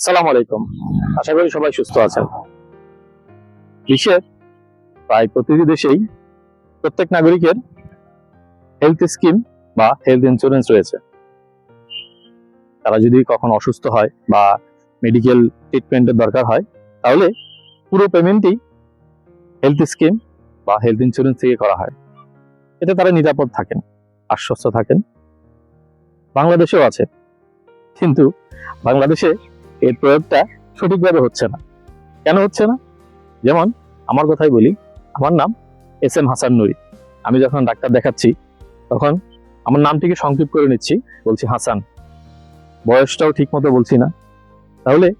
সালাম আলাইকুম। আশা করি সবাই সুস্থ আছেন। বিশ্বের প্রায় প্রতিটি দেশেই প্রত্যেক নাগরিকের হেলথ স্কিম বা হেলথ ইন্স্যুরেন্স রয়েছে। তারা যদি কখন অসুস্থ হয় বা মেডিকেল ট্রিটমেন্টের দরকার হয়, তাহলে পুরো পেমেন্টই হেলথ স্কিম বা হেলথ ইন্স্যুরেন্স থেকে করা হয়। এতে তারা নিরাপদ থাকেন, আশ্বস্ত থাকেন। বাংলাদেশেও আছে। কিন্তু বাংলাদেশে এর প্রয়োগটা সঠিকভাবে হচ্ছে না। কেন হচ্ছে না? যেমন আমার কথাই বলি, আমার নাম এস এম হাসান নুরি। আমি যখন ডাক্তার দেখাচ্ছি, তখন আমার নামটিকে সংক্ষেপ করে নিচ্ছি? বলছি হাসান। বয়সটাও ঠিক মতো বলছি না। তাহলে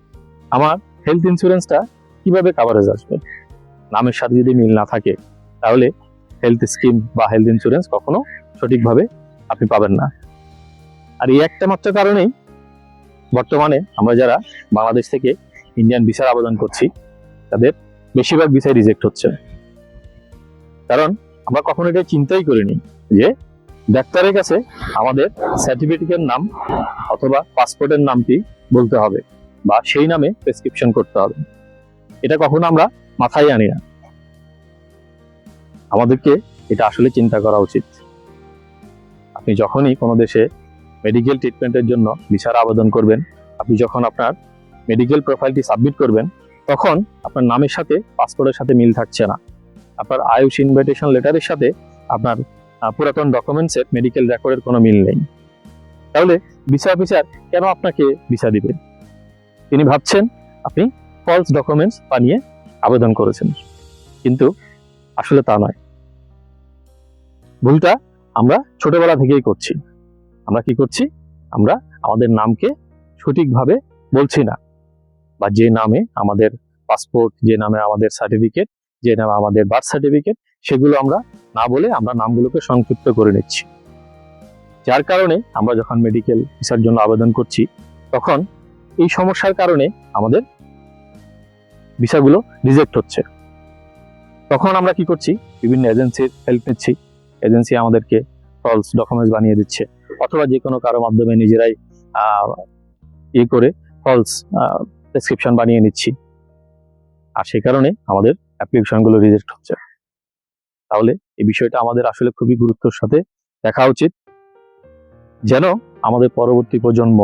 আমার হেলথ ইন্স্যুরেন্সটা কীভাবে কাভারেজ আসবে? নামের সাথে যদি মিল না থাকে, তাহলে হেলথ স্কিম বা হেলথ ইন্স্যুরেন্স কখনো সঠিকভাবে আপনি পাবেন না। আর এই একটা মাত্র কারণেই বর্তমানে আমরা যারা বাংলাদেশ থেকে ইন্ডিয়ান ভিসার আবেদন করছি, তাদের বেশিরভাগ ভিসাই রিজেক্ট হচ্ছে। কারণ আমরা কখনো এটা চিন্তাই করিনি যে ডাক্তারের কাছে আমাদের সার্টিফিকেটের নাম অথবা পাসপোর্টের নামটি বলতে হবে বা সেই নামে প্রেসক্রিপশন করতে হবে। এটা কখনো আমরা মাথায় আনি না। আমাদেরকে এটা আসলে চিন্তা করা উচিত। আপনি যখনই কোনো দেশে মেডিকেল ট্রিটমেন্টের জন্য ভিসার আবেদন করবেন। আপনি যখন আপনার মেডিকেল প্রোফাইলটি সাবমিট করবেন, তখন আপনার নামের সাথে পাসপোর্টের সাথে মিল থাকছে না। আপনার আয়ুষ ইনভাইটেশন লেটারের সাথে আপনার পুরাতন ডকুমেন্টসের মেডিকেল রেকর্ডের কোনো মিল নেই। তাহলে ভিসা অফিসার কেন আপনাকে ভিসা দিবেন তিনি ভাবছেন আপনি ফলস ডকুমেন্টস বানিয়ে আবেদন করেছেন। কিন্তু আসলে তা নয়। ভুলটা আমরা ছোটবেলা থেকেই করছি। আমরা কি করছি? আমরা আমাদের নামকে সঠিকভাবে বলছি না। বা যে নামে আমাদের পাসপোর্ট, যে নামে আমাদের সার্টিফিকেট যে নামে আমাদের বার্থ সার্টিফিকেট সেগুলো আমরা না বলে আমরা নামগুলোকে সংক্ষিপ্ত করে নিচ্ছি। যার কারণে আমরা যখন মেডিকেল ভিসার জন্য আবেদন করছি, তখন এই সমস্যার কারণে আমাদের ভিসাগুলো রিজেক্ট হচ্ছে। তখন আমরা কি করছি? বিভিন্ন এজেন্সির হেল্প নিচ্ছি। এজেন্সি আমাদেরকে ফলস ডকুমেন্টস বানিয়ে দিচ্ছে। অথবা যে কোনো কারও মাধ্যমে নিজেরাই ইয়ে করে ফলস প্রেসক্রিপশন বানিয়ে নিচ্ছি। আর সেই কারণে আমাদের অ্যাপ্লিকেশনগুলো রিজেক্ট হচ্ছে। তাহলে এই বিষয়টা আমাদের আসলে খুবই গুরুত্বর সাথে দেখা উচিত। যেন আমাদের পরবর্তী প্রজন্ম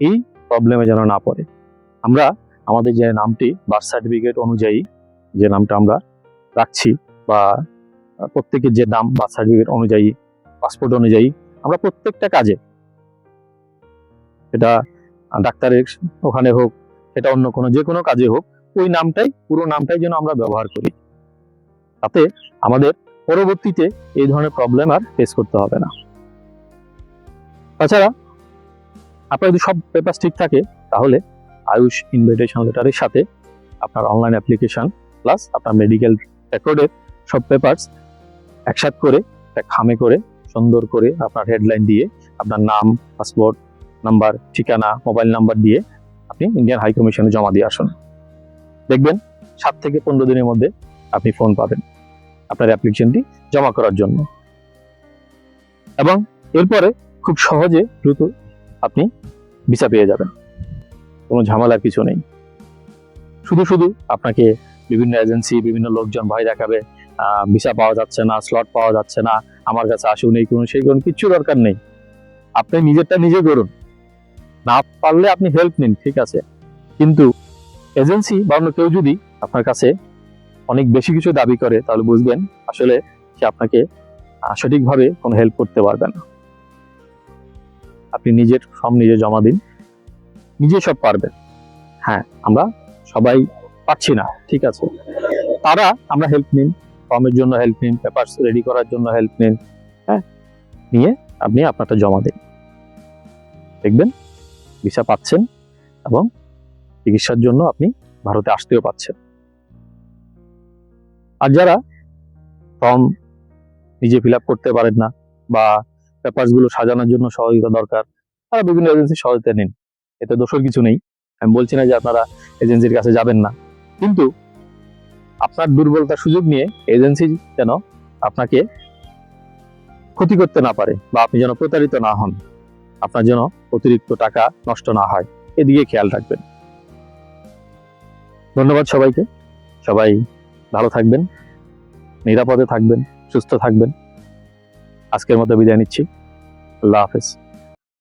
এই প্রবলেমে যেন না পড়ে। আমরা আমাদের যে নামটি বার্থ সার্টিফিকেট অনুযায়ী যে নামটা আমরা রাখছি বা প্রত্যেকের যে নাম বার্থ সার্টিফিকেট অনুযায়ী পাসপোর্ট অনুযায়ী আমরা প্রত্যেকটা কাজে, সেটা ডাক্তারের ওখানে হোক, সেটা অন্য কোনো, যে কোনো কাজে হোক, ওই নামটাই, পুরো নামটাই যেন আমরা ব্যবহার করি। তাতে আমাদের পরবর্তীতে এই ধরনের প্রবলেম আর ফেস করতে হবে না। তাছাড়া, আপনার যদি সব পেপার ঠিক থাকে, তাহলে আয়ুষ ইনভিটেশন লেটারের সাথে আপনার অনলাইন অ্যাপ্লিকেশন প্লাস আপনার মেডিকেল রেকর্ডের সব পেপারস একসাথ করে, একটা খামে করে সুন্দর করে আপনার হেডলাইন দিয়ে আপনার নাম পাসপোর্ট নাম্বার ঠিকানা মোবাইল নাম্বার দিয়ে আপনি ইন্ডিয়ান হাই কমিশনে জমা দিয়ে আসুন। দেখবেন সাত থেকে পনেরো দিনের মধ্যে আপনি ফোন পাবেন আপনার অ্যাপ্লিকেশনটি জমা করার জন্য। এবং এরপরে খুব সহজে দ্রুত আপনি ভিসা পেয়ে যাবেন। কোনো ঝামেলার কিছু নেই। শুধু শুধু আপনাকে বিভিন্ন এজেন্সি বিভিন্ন লোকজন ভয় দেখাবে ভিসা পাওয়া যাচ্ছে না স্লট পাওয়া যাচ্ছে না আমার কাছে আসুন এই করুন সেই করুন কিচ্ছু দরকার নেই। আপনি নিজেরটা নিজে করুন। না পারলে আপনি হেল্প নিন, ঠিক আছে। কিন্তু এজেন্সি বা অন্য কেউ যদি আপনার কাছে অনেক বেশি কিছু দাবি করে, তাহলে বুঝবেন আসলে সে আপনাকে সঠিকভাবে কোনো হেল্প করতে পারবে না। আপনি নিজের সব নিজে জমা দিন। নিজে সব পারবেন। হ্যাঁ আমরা সবাই পাচ্ছি না, ঠিক আছে। তারা আমরা হেল্প নিন। ফর্মের জন্য হেল্প নিন পেপার রেডি করার জন্য হেল্প নিন হ্যাঁ? নিয়ে আপনি আপনারটা জমা দিন। দেখবেন ভিসা পাচ্ছেন এবং চিকিৎসার জন্য আপনি ভারতে আসতেও পাচ্ছেন। আর যারা ফর্ম নিজে ফিল করতে পারেন না বা পেপারসগুলো সাজানোর জন্য সহযোগিতা দরকার, তারা বিভিন্ন এজেন্সির সহযোগিতা নিন। এতে দোষের কিছু নেই। আমি বলছি না যে আপনারা এজেন্সির কাছে যাবেন না। কিন্তু আপনার দুর্বলতার সুযোগ নিয়ে এজেন্সি যেন আপনাকে ক্ষতি করতে না পারে বা আপনি যেন প্রতারিত না হন, আপনার যেন অতিরিক্ত টাকা নষ্ট না হয়, এদিকে খেয়াল রাখবেন। ধন্যবাদ সবাইকে, সবাই ভালো থাকবেন, নিরাপদে থাকবেন, সুস্থ থাকবেন। আজকের মতো বিদায় নিচ্ছি, আল্লাহ হাফেজ।